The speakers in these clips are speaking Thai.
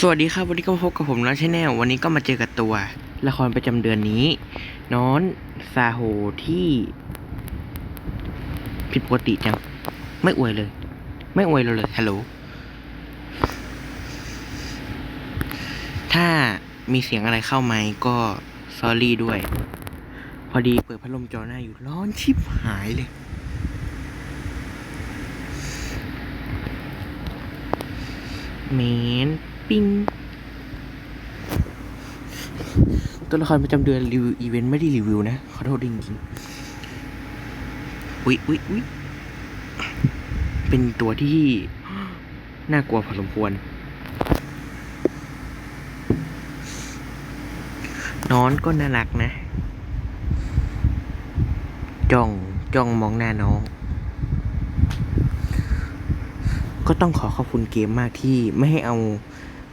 สวัสดีครับ วันนี้ก็พบกับผมน้องชาแนลวันนี้ก็มาเจอกับตัว ละครประจำเดือนนี้ น้อนซาโฮที่ ผิดปกติจัง ไม่อวยเลย ไม่อวยเราเลยฮัลโหลถ้ามีเสียงอะไรเข้าไหมก็ซอรี่ด้วย พอดีเปิดพัดลมจอหน้าอยู่ร้อนชิบหายเลยเมน ปิงตัวละครประจำเดือนรีวิวอีเวนต์ไม่ได้รีวิวนะ ขอโทษจริงๆอุ๊ยอุ๊ยอุ๊ยเป็นตัวที่ น่ากลัวพอสมควร นอนก็น่ารักนะ จ้องจ้องมองหน้าน้อง ก็ต้องขอขอบคุณเกมมากที่ไม่ให้เอา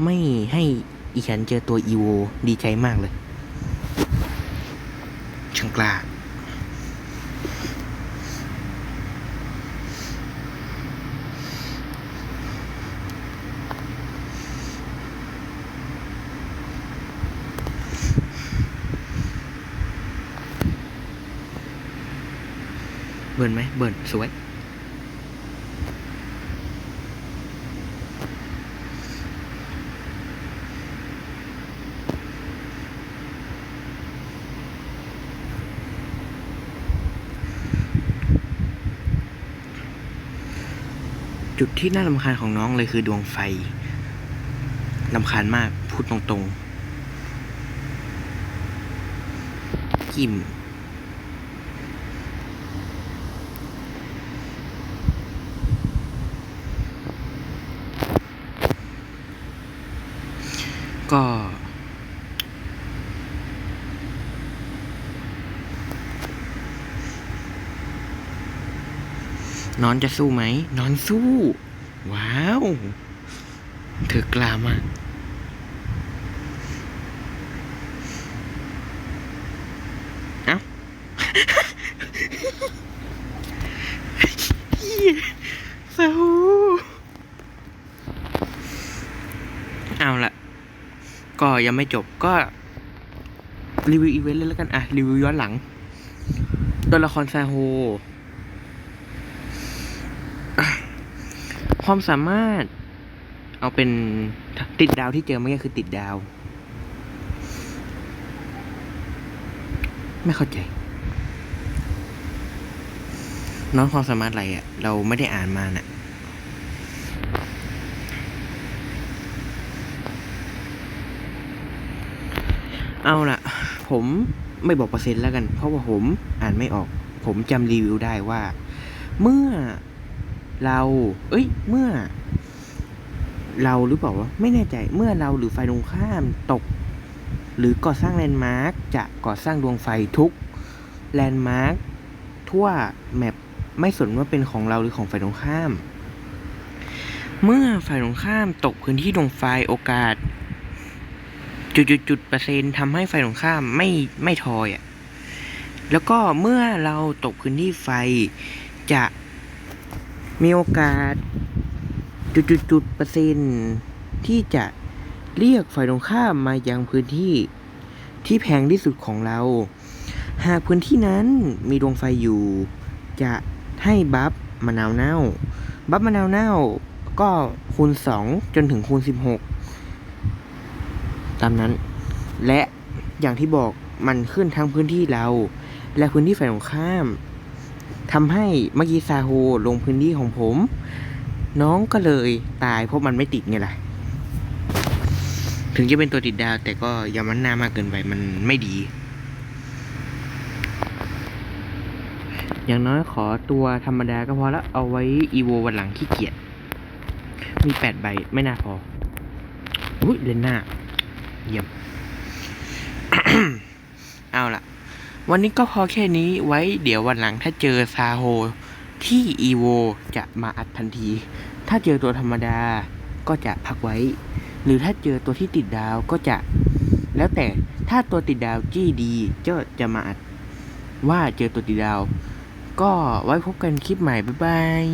ไม่ให้อีฉันเจอตัวอีโวดีใจมากเลยช่างกล้าเบิร์นไหมเบิร์นสวย จุดที่น่าลำคาญของน้องเลยคือดวงไฟลำคาญมากพูดตรงๆกิมก็ นอนจะสู้ไหม นอนสู้ ว้าว เธอกล้ามากเอ้าเหี้ยเศร้เอาละก็ยังไม่จบก็ รีวิวอีเวนต์เลยแล้วกัน อะ รีวิวย้อนหลัง ตัวละครซาโฮ ความสามารถ เอาเป็นติดดาวที่เจอเมื่อกี้คือติดดาว ไม่เข้าใจ น้องความสามารถอะไรอะ่ะ เราไม่ได้อ่านมาน่ะเอาล่ะผมไม่บอกเปอร์เซ็นต์แล้วกัน เพราะว่าผมอ่านไม่ออก ผมจำรีวิวได้ว่า เมื่อ เรา เอ้ย เมื่อ เราหรือเปล่าวะไม่แน่ใจ เมื่อเราหรือไฟตรงข้ามตก หรือก่อสร้างแลนด์มาร์กจะก่อสร้างดวงไฟทุกแลนด์มาร์กทั่วแมปไม่สนว่าเป็นของเราหรือของไฟตรงข้าม เมื่อไฟตรงข้ามตกพื้นที่ดวงไฟโอกาส จุดจุดจุดๆเปอร์เซ็นต์ทำให้ไฟตรงข้ามไม่ไม่ทอยอะ่ะ แล้วก็เมื่อเราตกพื้นที่ไฟจะ มีโอกาสจุดจุดจุดๆเปอร์เซ็นต์ที่จะเรียกฝ่ายตรงข้ามมายังพื้นที่ที่แพงที่สุดของเรา หากพื้นที่นั้นมีดวงไฟอยู่ จะให้บัฟมะนาวเน่า บัฟมะนาวเน่าก็คูณสองจนถึงคูณสิบหกตามนั้น และอย่างที่บอกมันขึ้นทั้งพื้นที่เรา และพื้นที่ฝ่ายตรงข้าม ทำให้เมื่อกี้ซาโฮลงพื้นที่ของผม น้องก็เลยตายเพราะมันไม่ติดไงล่ะ ถึงจะเป็นตัวติดดาว แต่ก็อย่ามันหน้ามากเกินไปมันไม่ดี อย่างน้อยขอตัวธรรมดาก็พอละเอาไว้อีโววันหลังขี้เกียจมีแปดใบไม่น่าพออุ้ยเลนหน้า เยี่ยม เอาล่ะ วันนี้ก็พอแค่นี้ไว้เดี๋ยววันหลังถ้าเจอซาโฮที่อีโวจะมาอัดทันที ถ้าเจอตัวธรรมดาก็จะพักไว้ หรือถ้าเจอตัวที่ติดดาวก็จะ แล้วแต่ถ้าตัวติดดาวจี้ดีก็จะมาอัดว่าเจอตัวติดดาว ก็ไว้พบกันคลิปใหม่ บ๊ายบาย